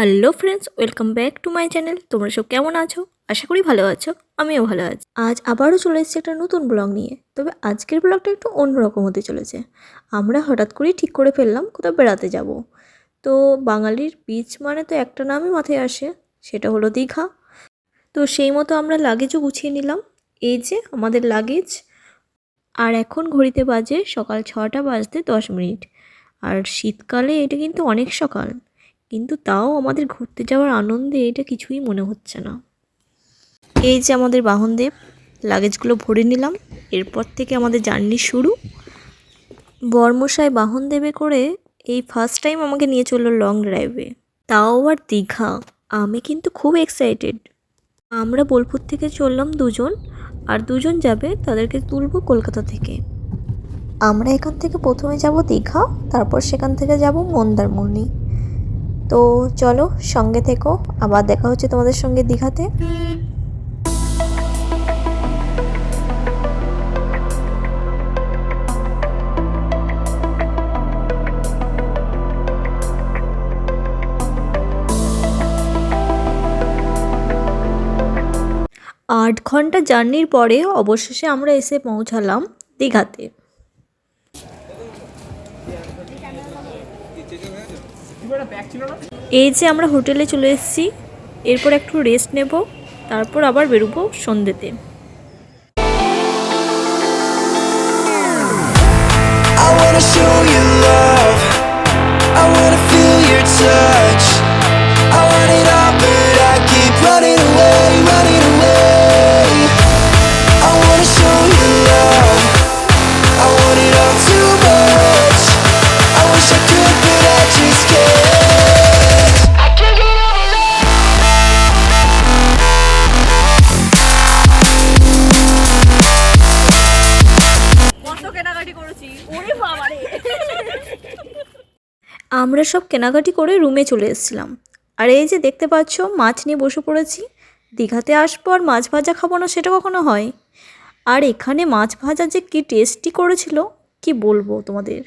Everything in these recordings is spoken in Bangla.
Hello friends, welcome back to my channel. তোমরা সব কেমন আছো? আশা করি ভালো আছো, আমিও ভালো আছি। আজ আবারও চলে এসেছি একটা নতুন ব্লগ নিয়ে। তবে আজকের ব্লগটা একটু অন্যরকম হতে চলেছে। আমরা হঠাৎ করেই ঠিক করে ফেললাম কোথাও বেড়াতে যাব। তো বাঙালির বিচ মানে তো একটা নামই মাথায় আসে, সেটা হলো দীঘা। তো সেই মতো আমরা লাগেজও গুছিয়ে নিলাম। এই যে আমাদের লাগেজ আর এখন ঘড়িতে বাজে সকাল ছটা বাজতে দশ মিনিট। আর শীতকালে এটা কিন্তু অনেক সকাল। কিন্তু তাও আমাদের ঘুরতে যাওয়ার আনন্দে এটা কিছুই মনে হচ্ছে না। এই যে আমাদের বাহনদেব, লাগেজগুলো ভরে নিলাম, এরপর থেকে আমাদের জার্নি শুরু। বর্মশাই বাহন দেবে করে এই ফার্স্ট টাইম আমাকে নিয়ে চলল লং ড্রাইভে তাও আবার দীঘা, আমি কিন্তু খুব এক্সাইটেড আমরা বোলপুর থেকে চললাম দুজন, আর দুজন যাবে তাদেরকে তুলব কলকাতা থেকে। আমরা এখান থেকে প্রথমে যাব দীঘা, তারপর সেখান থেকে যাব মন্দারমণি। তো চলো সঙ্গে থেকো, আবার দেখা হচ্ছে তোমাদের সঙ্গে দীঘাতে। আট ঘণ্টা জার্নির পরে অবশেষে আমরা এসে পৌঁছালাম দীঘাতে। এই যে আমরা হোটেলে চলে এসেছি এরপর একটু রেস্ট নেব তারপর আবার বেরোবো সন্ধ্যেতে I wanna show you love. আমরা সব কেনাকাটি করে রুমে চলে এসেছিলাম। আর এই যে দেখতে পাচ্ছ, মাছ নিয়ে বসে পড়েছি। দীঘাতে আসব আর মাছ ভাজা খাব না সেটা কখনো হয়। আর এখানে মাছ ভাজা যে কি টেস্টি করেছিল, কি বলব তোমাদের?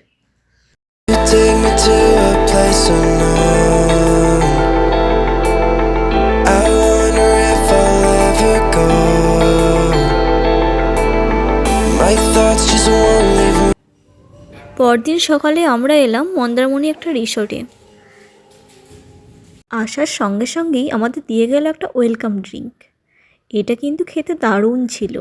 পরদিন সকালে আমরা এলাম মন্দারমণি একটা রিসোর্টে। আসার সঙ্গে সঙ্গেই আমাদের দিয়ে গেল একটা ওয়েলকাম ড্রিঙ্ক। এটা কিন্তু খেতে দারুণ ছিল।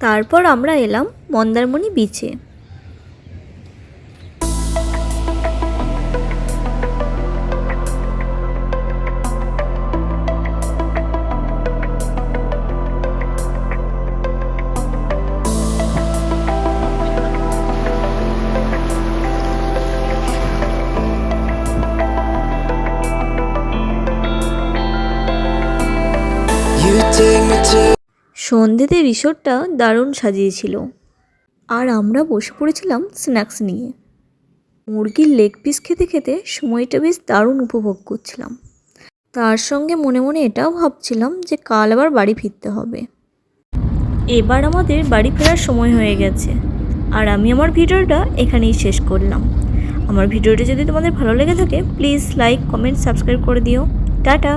তারপর আমরা এলাম মন্দারমণি বিচে সন্ধ্যেতে রিসোর্টটা দারুণ সাজিয়েছিল। আর আমরা বসে পড়েছিলাম স্ন্যাক্স নিয়ে। মুরগির লেগ পিস খেতে খেতে সময়টা বেশ দারুণ উপভোগ করছিলাম। তার সঙ্গে মনে মনে এটাও ভাবছিলাম যে কাল আবার বাড়ি ফিরতে হবে। এবার আমাদের বাড়ি ফেরার সময় হয়ে গেছে। আর আমি আমার ভিডিওটা এখানেই শেষ করলাম। আমার ভিডিওটা যদি তোমাদের ভালো লেগে থাকে প্লিজ লাইক কমেন্ট সাবস্ক্রাইব করে দিও। টাটা!